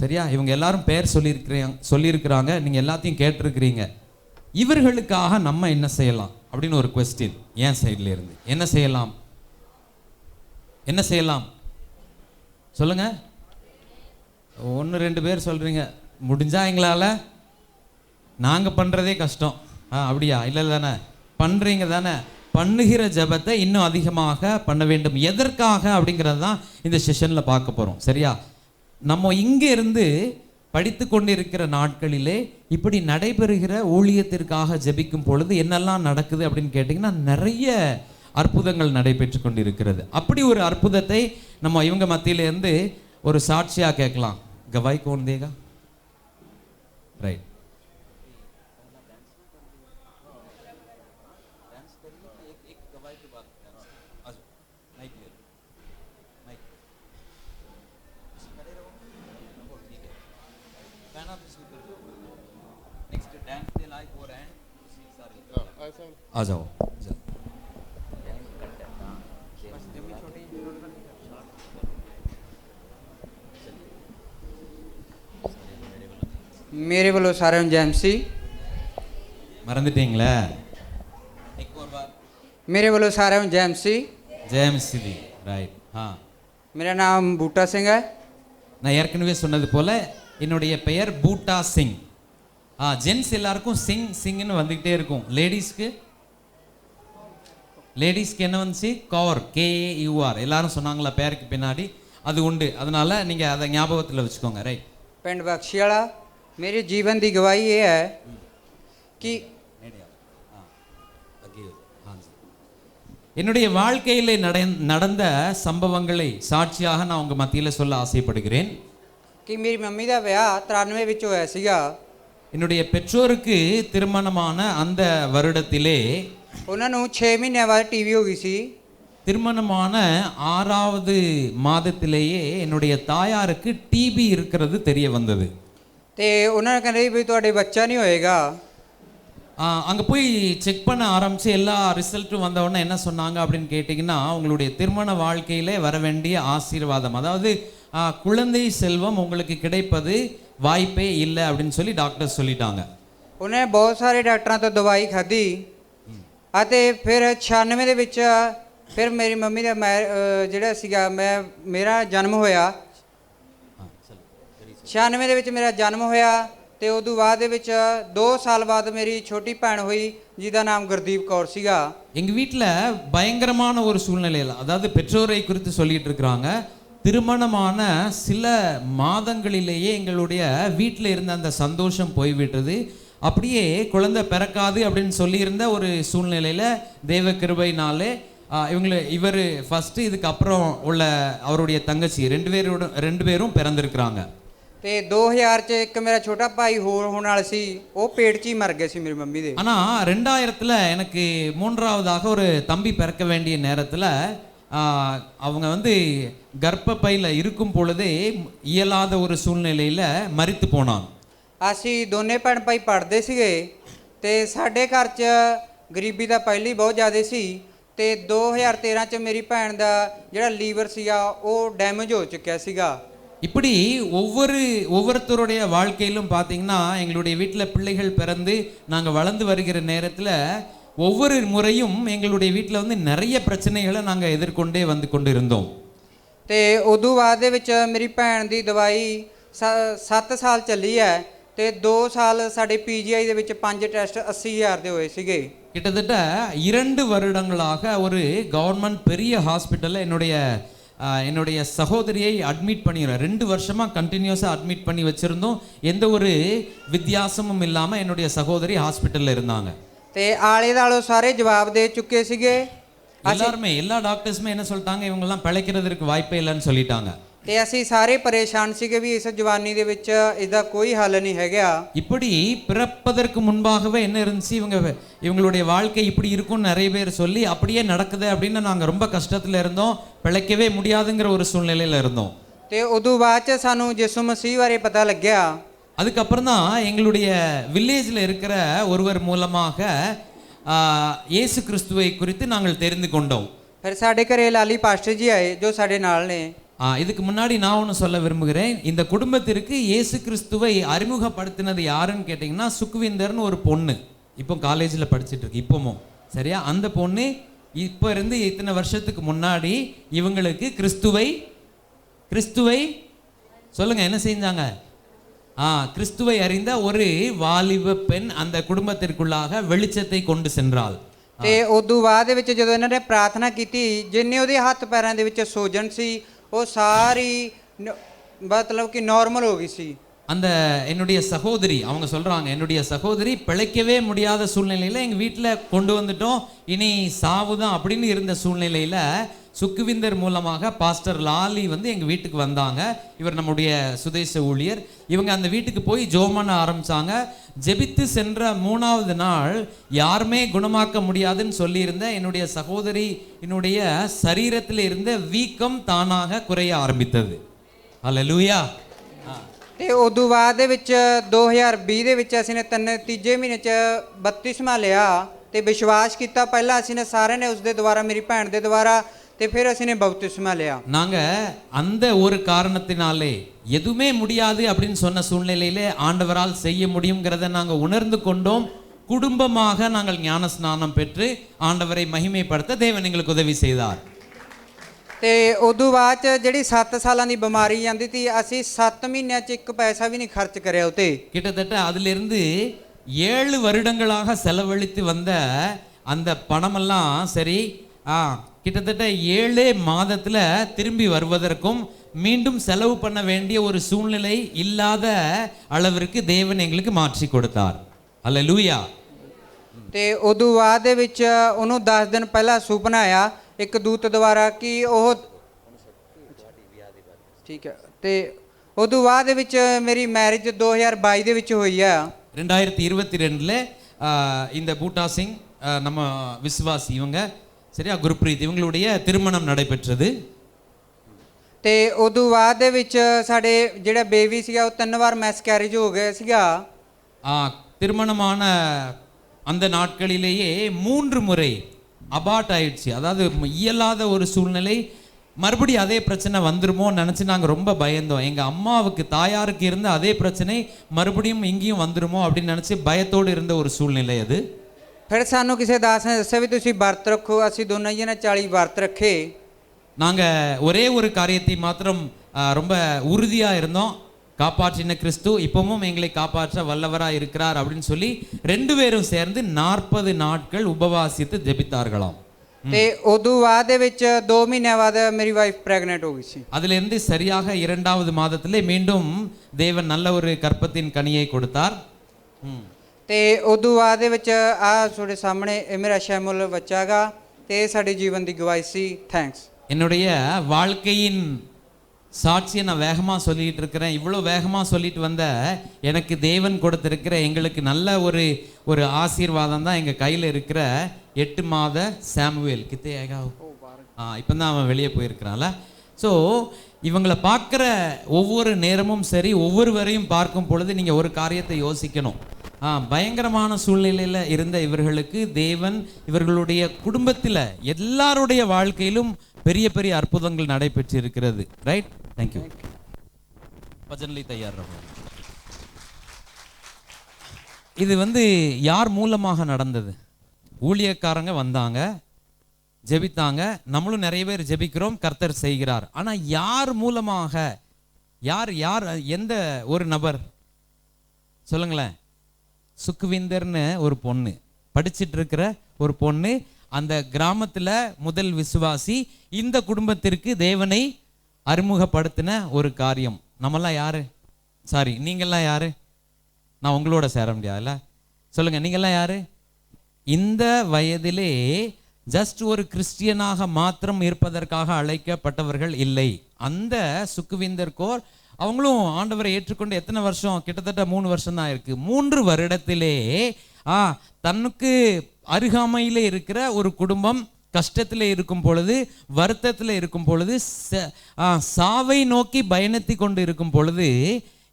சரியா? இவங்க எல்லாரும் பெயர் சொல்லியிருக்கிறாங்க சொல்லியிருக்கிறாங்க. நீங்கள் எல்லாத்தையும் கேட்டிருக்கிறீங்க. இவர்களுக்காக நம்ம என்ன செய்யலாம்? அப்படின்னு ஒரு கொஸ்டின் ஏன் சைடில் இருந்து. என்ன செய்யலாம்? என்ன செய்யலாம்? சொல்லுங்க. ஒன்று ரெண்டு பேர் சொல்கிறீங்க முடிஞ்சா எங்களால்? நாங்கள் பண்ணுறதே கஷ்டம். ஆ அப்படியா? இல்லை தானே? பண்ணுறீங்க தானே? பண்ணுகிற ஜெபத்தை இன்னும் அதிகமாக பண்ண வேண்டும். எதற்காக? அப்படிங்கிறது தான் இந்த செஷனில் பார்க்க போகிறோம் சரியா? நம்ம இங்கே இருந்து படித்து கொண்டிருக்கிற நாட்களிலே இப்படி நடைபெறுகிற ஊழியத்திற்காக ஜெபிக்கும் பொழுது என்னெல்லாம் நடக்குது அப்படின்னு கேட்டிங்கன்னா நிறைய அற்புதங்கள் நடைபெற்று கொண்டிருக்கிறது. அப்படி ஒரு அற்புதத்தை நம்ம இவங்க மத்தியிலேருந்து ஒரு சாட்சியாக கேட்கலாம். கவாய் கோன் தேகா ரைட் आ जाओ मेरे बोलो सारे जैमसी மறந்துட்டீங்களா? मेरे बोलो सारे जैमसी ஜேம்ஸ் சிதி ரைட் ஆ मेरा नाम बूटा सिंह है நான் ஏற்கனவே சொன்னது போல என்னுடைய பெயர் பூட்டா சிங் ஆ ஜென்ஸ் எல்லாருக்கும் சிங் சிங்னு வந்துக்கிட்டே இருக்கும் லேடிஸ்க்கு லேடிஸ்க்கு என்ன வந்துச்சு கவர் கேஏயூஆர் எல்லாரும் சொன்னாங்களா பேருக்கு பின்னாடி அது உண்டு அதனால நீங்கள் அதை ஞாபகத்தில் வச்சுக்கோங்க ரைட் ਪਿੰਡ ਬਖਸ਼ੀ ਵਾਲਾ ਮੇਰੇ ਜੀਵਨ ਦੀ ਗਵਾਹੀ ਇਹ ਹੈ ਕਿ என்னுடைய வாழ்க்கையிலே நட நடந்த சம்பவங்களை சாட்சியாக நான் உங்கள் மத்தியில் சொல்ல ஆசைப்படுகிறேன் ਕਿ ਮੇਰੀ ਮੰਮੀ ਦਾ ਵਿਆਹ 93 ਵਿੱਚ ਹੋਇਆ ਸੀਗਾ என்னுடைய பெற்றோருக்கு திருமணமான அந்த வருடத்திலே உனனும் சேமினவர் டிவி ஓகிசி திருமணமான ஆறாவது மாதத்திலேயே என்னுடைய தாயாருக்கு டிபி இருக்கிறது தெரிய வந்தது. தே உன்னர் கதை போய் தோடைய அங்கே போய் செக் பண்ண ஆரம்பித்து எல்லா ரிசல்ட்டும் வந்தவொடனே என்ன சொன்னாங்க அப்படின்னு கேட்டிங்கன்னா உங்களுடைய திருமண வாழ்க்கையிலே வர வேண்டிய ஆசீர்வாதம். அதாவது குழந்தை செல்வம் உங்களுக்கு கிடைப்பது வாய்ப்பே இல்லை அப்படின்னு சொல்லி டாக்டர் சொல்லிட்டாங்க ਉਹਨੇ ਬਹੁਤ ਸਾਰੇ ਡਾਕਟਰਾਂ ਤੋਂ ਦਵਾਈ ਖਾਧੀ ਅਤੇ ਫਿਰ 96 ਦੇ ਵਿੱਚ ਫਿਰ ਮੇਰੀ ਮੰਮੀ ਦਾ ਮੈਂ ਅਹ ਜਿਹੜਾ ਸੀਗਾ ਮੈਂ ਮੇਰਾ ਜਨਮ ਹੋਇਆ 96 ਦੇ ਵਿੱਚ ਮੇਰਾ ਜਨਮ ਹੋਇਆ ਤੇ ਉਦੋਂ ਬਾਅਦ ਦੇ ਵਿੱਚ 2 ਸਾਲ ਬਾਅਦ ਮੇਰੀ ਛੋਟੀ ਭੈਣ ਹੋਈ ਜਿਹਦਾ ਨਾਮ ਗੁਰਦੀਪ ਕੌਰ ਸੀਗਾ எங்கள் வீட்டில் பயங்கரமான ஒரு சூழ்நிலையில் அதாவது பெற்றோரை குறித்து சொல்லிட்டு இருக்கிறாங்க திருமணமான சில மாதங்களிலேயே எங்களுடைய வீட்டில் இருந்த அந்த சந்தோஷம் போய்விட்டது அப்படியே குழந்தை பிறக்காது அப்படின்னு சொல்லியிருந்த ஒரு சூழ்நிலையில் தெய்வ கிருபைனாலே ஆ, இவங்கள இவர் ஃபஸ்ட்டு இதுக்கப்புறம் உள்ள அவருடைய தங்கச்சி ரெண்டு பேரோட ரெண்டு பேரும் பிறந்திருக்கிறாங்க ਤੇ 2000 ਚ ਇੱਕ ਮੇਰਾ ਛੋਟਾ ਭਾਈ ਹੋਰ ਹੋਣ ਵਾਲਾ ਸੀ ਉਹ ਪੇਟ 'ਚ ਹੀ ਮਰ ਗਿਆ ਸੀ ਮੇਰੀ ਮੰਮੀ ਦੇ ஆனால் ரெண்டாயிரத்தில் எனக்கு மூன்றாவதாக ஒரு தம்பி பிறக்க வேண்டிய நேரத்தில் அவங்க வந்து கர்ப்பப்பையில் இருக்கும் பொழுதே இயலாத ஒரு சூழ்நிலையில் மரித்து போனான் ਅਸੀਂ ਦੋਨੇ ਭੈਣ ਭਾਈ ਪੜ੍ਹਦੇ ਸੀਗੇ ਤੇ ਸਾਡੇ ਘਰ 'ਚ ਗਰੀਬੀ ਤਾਂ ਪਹਿਲੀ ਬਹੁਤ ਜ਼ਿਆਦਾ ਸੀ ਤੇ 2013 ਚ ਮੇਰੀ ਭੈਣ ਦਾ ਜਿਹੜਾ ਲੀਵਰ ਸੀਗਾ ਉਹ ਡੈਮੇਜ ਹੋ ਚੁੱਕਿਆ ਸੀਗਾ இப்படி ஒவ்வொரு ஒவ்வொருத்தருடைய வாழ்க்கையிலும் பார்த்தீங்கன்னா எங்களுடைய வீட்டில் பிள்ளைகள் பிறந்து நாங்கள் வளர்ந்து வருகிற நேரத்தில் ஒவ்வொரு முறையும் எங்களுடைய வீட்டில் வந்து நிறைய பிரச்சனைகளை நாங்கள் எதிர்கொண்டே வந்து கொண்டு இருந்தோம் ਤੇ ਉਦੋਂ ਬਾਅਦ ਦੇ ਵਿੱਚ ਮੇਰੀ ਭੈਣ ਦੀ ਦਵਾਈ 7 ਸਾਲ ਚੱਲੀ ਹੈ ਤੇ 2 ਸਾਲ ਸਾਡੇ ਪੀਜੀਆਈ ਦੇ ਵਿੱਚ 5 ਟੈਸਟ 80000 ਦੇ ਹੋਏ ਸੀਗੇ கிட்டத்தட்ட இரண்டு வருடங்களாக ஒரு கவர்மெண்ட் பெரிய ஹாஸ்பிட்டலில் என்னுடைய ஆஹ், என்னுடைய சகோதரியை அட்மிட் பண்ணிடுறேன் ரெண்டு வருஷமாக கண்டினியூஸாக அட்மிட் பண்ணி வச்சுருந்தோம் எந்த ஒரு வித்தியாசமும் இல்லாமல் என்னுடைய சகோதரி ஹாஸ்பிட்டலில் இருந்தாங்க ਤੇ ਆਲੇ ਦਾਲੋ ਸਾਰੇ ਜਵਾਬ ਦੇ ਚੁੱਕੇ ਸੀਗੇ எல்லாருமே எல்லா டாக்டர்ஸுமே என்ன சொல்லிட்டாங்க இவங்கெல்லாம் பிழைக்கிறதுக்கு வாய்ப்பே இல்லைன்னு சொல்லிட்டாங்க ਤੇ ਅਸੀਂ ਸਾਰੇ ਪਰੇਸ਼ਾਨ ਸੀਗੇ ਵੀ ਇਸ ਜਵਾਨੀ ਦੇ ਵਿੱਚ ਇਹਦਾ ਕੋਈ ਹੱਲ ਨਹੀਂ ਹੈਗਾ இப்படி பிறப்பதற்கு முன்பாகவே என்ன இருந்துச்சு இவங்க இவங்களுடைய வாழ்க்கை இப்படி இருக்கும்னு நிறைய பேர் சொல்லி அப்படியே நடக்குது அப்படின்னு நாங்கள் ரொம்ப கஷ்டத்தில் இருந்தோம் பிழைக்கவே முடியாதுங்கிற ஒரு சூழ்நிலையில் இருந்தோம் ਤੇ ਉਦੋਂ ਬਾਅਦ ਚ ਸਾਨੂੰ ਯਿਸੂ ਮਸੀਹ ਬਾਰੇ ਪਤਾ ਲੱਗਿਆ அதுக்கப்புறம் தான் எங்களுடைய வில்லேஜில் இருக்கிற ஒருவர் மூலமாக ஆஹ், இயேசு கிறிஸ்துவை குறித்து நாங்கள் தெரிந்து கொண்டோம் ਫਿਰ ਸਾਡੇ ਘਰੇ ਲਾਲੀ ਪਾਸਟਰ ਜੀ ਆਏ ਜੋ ਸਾਡੇ ਨਾਲ ਨੇ ஆ, இதுக்கு முன்னாடி நான் ஒன்று சொல்ல விரும்புகிறேன் இந்த குடும்பத்திற்கு இயேசு கிறிஸ்துவை அறிமுகப்படுத்தினது யாருன்னு கேட்டிங்கன்னா சுக்விந்தர்னு ஒரு பொண்ணு இப்போ காலேஜில் படிச்சுட்டு இருக்கு இப்போவும் சரியா அந்த பொண்ணு இப்போ இருந்து இத்தனை வருஷத்துக்கு முன்னாடி இவங்களுக்கு கிறிஸ்துவை கிறிஸ்துவை சொல்லுங்க என்ன செஞ்சாங்க ஆ கிறிஸ்துவை அறிந்த ஒரு வாலிப பெண் அந்த குடும்பத்திற்குள்ளாக வெளிச்சத்தை கொண்டு சென்றாள் ਤੇ ਉਦੋਂ ਬਾਅਦ ਦੇ ਵਿੱਚ ਜਦੋਂ ਇਹਨਾਂ ਨੇ ਪ੍ਰਾਰਥਨਾ ਕੀਤੀ ਜਿੰਨੇ ਉਹਦੇ ਹੱਥ ਪੈਰਾਂ ਦੇ ਵਿੱਚ ਸੋਜਨ ਸੀ ਉਹ ਸਾਰੀ ਨ- ਮਤਲਬ ਕਿ ਨਾਰਮਲ ਹੋ ਗਈ ਸੀ அந்த என்னுடைய சகோதரி அவங்க சொல்றாங்க என்னுடைய சகோதரி பிழைக்கவே முடியாத சூழ்நிலையில எங்க வீட்டில் கொண்டு வந்துட்டோம் இனி சாவுதான் அப்படின்னு இருந்த சூழ்நிலையில சுக்குவிந்தர் மூலமாக பாஸ்டர் லாலி வந்து எங்க வீட்டுக்கு வந்தாங்க இவர் நம்முடைய சுதேச ஊழியர் இவங்க அந்த வீட்டுக்கு போய் ஜோம் பண்ண ஆரம்பிச்சாங்க ஜெபித்து சென்ற மூணாவது நாள் யாருமே குணமாக்க முடியாதுன்னு சொல்லியிருந்த என்னுடைய சகோதரி என்னுடைய சரீரத்தில் இருந்த வீக்கம் தானாக குறைய ஆரம்பித்தது அல்லேலூயா ஆ ਤੇ ਉਦੋਂ ਬਾਅਦ ਦੇ ਵਿੱਚ 2020 ਦੇ ਵਿੱਚ ਅਸੀਂ ਨੇ ਤਿੰਨ ਤੀਜੇ ਮਹੀਨੇ ਚ ਬਪਤਿਸਮਾ ਲਿਆ ਤੇ ਵਿਸ਼ਵਾਸ ਕੀਤਾ ਪਹਿਲਾਂ ਅਸੀਂ ਨੇ ਸਾਰਿਆਂ ਨੇ ਉਸ ਦੇ ਦੁਆਰਾ ਮੇਰੀ ਭੈਣ ਦੇ ਦੁਆਰਾ ਤੇ ਫਿਰ ਅਸੀਂ ਨੇ ਬਪਤਿਸਮਾ ਲਿਆ நாங்க அந்த ஒரு காரணத்தினாலே எதுவுமே முடியாது அப்படின்னு சொன்ன சூழ்நிலையிலே ஆண்டவரால் செய்ய முடியுங்கிறத நாங்க உணர்ந்து கொண்டோம் குடும்பமாக நாங்கள் ஞான ஸ்நானம் பெற்று ஆண்டவரை மகிமைப்படுத்த தேவன் எங்களுக்கு உதவி செய்தார் ਤੇ ਉਦੋਂ ਬਾਅਦ ਚ ਜਿਹੜੀ 7 ਸਾਲਾਂ ਦੀ ਬਿਮਾਰੀ ਜਾਂਦੀ ਸੀ ਅਸੀਂ 7 ਮਹੀਨਿਆਂ ਚ ਇੱਕ ਪੈਸਾ ਵੀ ਨਹੀਂ ਖਰਚ ਕਰਿਆ ਉਤੇ கிட்டத்தட்ட அதிலிருந்து ஏழு வருடங்களாக செலவழித்து வந்த அந்த பணமெல்லாம் சரி ஆ கிட்டத்தட்ட ஏழே மாதத்துல திரும்பி வருவதற்கும் மீண்டும் செலவு பண்ண வேண்டிய ஒரு சூழ்நிலை இல்லாத அளவிற்கு தேவன் எங்களுக்கு மாற்றி கொடுத்தார் அல்ல லூயா ਤੇ ਉਦੋਂ ਬਾਅਦ ਦੇ ਵਿੱਚ ਉਹਨੂੰ 10 ਦਿਨ ਪਹਿਲਾਂ ਸੁਪਨਾ ਆਇਆ ਇੱਕ ਦੂਤ ਦੁਆਰਾ ਕਿ ਉਹ ਠੀਕ ਹੈ ਤੇ ਉਦੋਂ ਬਾਅਦ ਦੇ ਵਿੱਚ ਮੇਰੀ ਮੈਰਿਜ 2022 ਦੇ ਵਿੱਚ ਹੋਈ ਆ ரெண்டாயிரத்தி இருபத்தி ரெண்டில் இந்த பூட்டா சிங் ஆ, நம்ம விசுவாசி இவங்க சரியா குருப்ரீத் இவங்களுடைய திருமணம் நடைபெற்றது ਤੇ ਉਦੋਂ ਬਾਅਦ ਦੇ ਵਿੱਚ ਸਾਡੇ ਜਿਹੜਾ ਬੇਬੀ ਸੀਗਾ ਉਹ ਤਿੰਨ ਵਾਰ ਮੈਸਕੈਰੇਜ ਹੋ ਗਿਆ ਸੀਗਾ ஆ, திருமணமான அந்த நாட்களிலேயே மூன்று முறை அபார்ட் ஆயிடுச்சு அதாவது இயலாத ஒரு சூழ்நிலை மறுபடியும் அதே பிரச்சனை வந்துருமோன்னு நினச்சி நாங்கள் ரொம்ப பயந்தோம் எங்கள் அம்மாவுக்கு தாயாருக்கு இருந்த அதே பிரச்சனை மறுபடியும் இங்கேயும் வந்துருமோ அப்படின்னு நினச்சி பயத்தோடு இருந்த ஒரு சூழ்நிலை அது ਫਿਰ ਸਾਨੂੰ ਕਿਸੇ ਦਾਸ ਨੇ ਦੱਸਿਆ ਵੀ ਤੁਸੀਂ ਵਰਤ ਰੱਖੋ ਅਸੀਂ ਦੋਨਾਂ ਜੀ ਨੇ 40 ਵਰਤ ਰੱਖੇ நாங்கள் ஒரே ஒரு காரியத்தை மாத்திரம் ஆ, ரொம்ப உறுதியாக இருந்தோம் காப்பாற்றின கிறிஸ்து இப்பவும் எங்களை காப்பாற்ற வல்லவராக இருக்கிறார் அப்படின்னு சொல்லி ரெண்டு பேரும் சேர்ந்து நாற்பது நாட்கள் உபவாசித்து ஜெபித்தார்களாம் ਤੇ ਉਦੋਂ ਬਾਅਦ ਦੇ ਵਿੱਚ 2 ਮਹੀਨਿਆਂ ਬਾਅਦ ਮੇਰੀ ਵਾਈਫ ਪ੍ਰੈਗਨੈਂਟ ਹੋ ਗਈ ਸੀ அதிலிருந்து சரியாக இரண்டாவது மாதத்திலே மீண்டும் தேவன் நல்ல ஒரு கற்பத்தின் கனியை கொடுத்தார் ம். ਤੇ ਉਦੋਂ ਬਾਅਦ ਦੇ ਵਿੱਚ ਆ ਤੁਹਾਡੇ ਸਾਹਮਣੇ ਇਹ ਮੇਰਾ ਸ਼ੈਮੁਲ ਬੱਚਾਗਾ ਤੇ ਸਾਡੇ ਜੀਵਨ ਦੀ ਗਵਾਹੀ ਸੀ ਥੈਂਕਸ என்னுடைய வாழ்க்கையின் சாட்சியை நான் வேகமாக சொல்லிகிட்டு இருக்கிறேன். இவ்வளோ வேகமாக சொல்லிட்டு வந்த எனக்கு தேவன் கொடுத்துருக்கிற எங்களுக்கு நல்ல ஒரு ஒரு ஆசீர்வாதம் தான் எங்கள் கையில் இருக்கிற எட்டு மாத சாமுவேல் கித்தே ஏகா ஆ இப்போ தான் அவன் வெளியே போயிருக்கிறான்ல. ஸோ இவங்களை பார்க்குற ஒவ்வொரு நேரமும் சரி ஒவ்வொருவரையும் பார்க்கும் பொழுது நீங்கள் ஒரு காரியத்தை யோசிக்கணும். பயங்கரமான சூழ்நிலையில் இருந்த இவர்களுக்கு தேவன் இவர்களுடைய குடும்பத்தில் எல்லாருடைய வாழ்க்கையிலும் பெரிய பெரிய அற்புதங்கள் நடைபெற்று இருக்கிறது ரைட் தேங்க்யூ பஜன்லி தயார் இது வந்து யார் மூலமாக நடந்தது? ஊழியக்காரங்க வந்தாங்க ஜெபித்தாங்க. நம்மளும் நிறைய பேர் ஜெபிக்கிறோம் கர்த்தர் செய்கிறார். ஆனால் யார் மூலமாக யார் யார் எந்த ஒரு நபர்? சொல்லுங்களேன். சுக்குவிந்தர்னு ஒரு பொண்ணு. படிச்சிட்டு இருக்கிற ஒரு பொண்ணு. அந்த கிராமத்தில் முதல் விசுவாசி. இந்த குடும்பத்திற்கு தேவனை அறிமுகப்படுத்தின ஒரு காரியம். நம்மெல்லாம் யாரு? சாரி நீங்கள்லாம் யாரு? நான் உங்களோட சேர முடியாதுல்ல? சொல்லுங்க நீங்கள்லாம் யாரு? இந்த வயதிலே ஜஸ்ட் ஒரு கிறிஸ்டியனாக மாத்திரம் இருப்பதற்காக அழைக்கப்பட்டவர்கள் இல்லை. அந்த சுக்குவிந்தர் கோர் அவங்களும் ஆண்டவரை ஏற்றுக்கொண்டு எத்தனை வருஷம்? கிட்டத்தட்ட மூணு வருஷம் தான் இருக்கு. மூன்று வருடத்திலே ஆ தன்னுக்கு அருகாமையிலே இருக்கிற ஒரு குடும்பம் கஷ்டத்தில் இருக்கும் பொழுது வருத்தத்தில் இருக்கும் பொழுது ச- ஆ, சாவை நோக்கி பயணித்து கொண்டு இருக்கும் பொழுது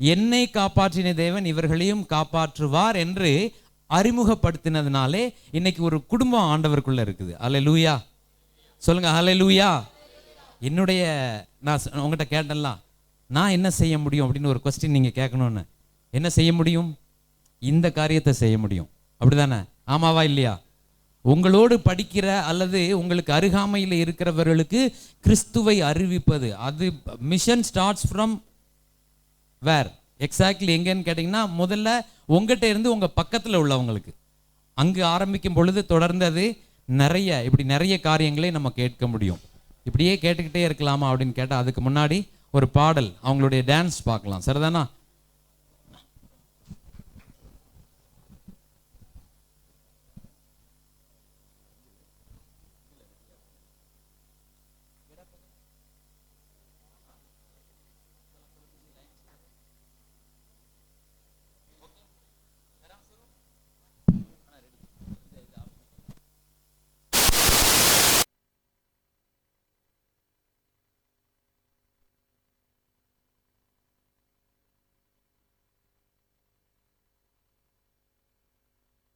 என்னை காப்பாற்றின தேவன் இவர்களையும் காப்பாற்றுவார் என்று அறிமுகப்படுத்தினதுனாலே இன்னைக்கு ஒரு குடும்பம் ஆண்டவருக்குள்ள இருக்குது. அலை லூயா சொல்லுங்க அலை லூயா என்னுடைய நான் உங்கள்கிட்ட கேட்டலாம் நான் என்ன செய்ய முடியும் அப்படின்னு ஒரு கொஸ்டின் நீங்கள் கேட்கணும்னு. என்ன செய்ய முடியும்? இந்த காரியத்தை செய்ய முடியும். அப்படிதானே? ஆமாவா இல்லையா? உங்களோடு படிக்கிற அல்லது உங்களுக்கு அருகாமையில் இருக்கிறவர்களுக்கு கிறிஸ்துவை அறிவிப்பது. அது mission starts from where exactly எங்கேன்னு கேட்டிங்கன்னா முதல்ல உங்ககிட்ட இருந்து உங்கள் பக்கத்தில் உள்ளவங்களுக்கு. அங்கு ஆரம்பிக்கும் பொழுது தொடர்ந்து அது நிறைய இப்படி நிறைய காரியங்களை நம்ம கேட்க முடியும். இப்படியே கேட்டுக்கிட்டே இருக்கலாமா அப்படின்னு கேட்டால் அதுக்கு முன்னாடி ஒரு பாடல் அவங்களுடைய டான்ஸ் பார்க்கலாம். சரிதானா?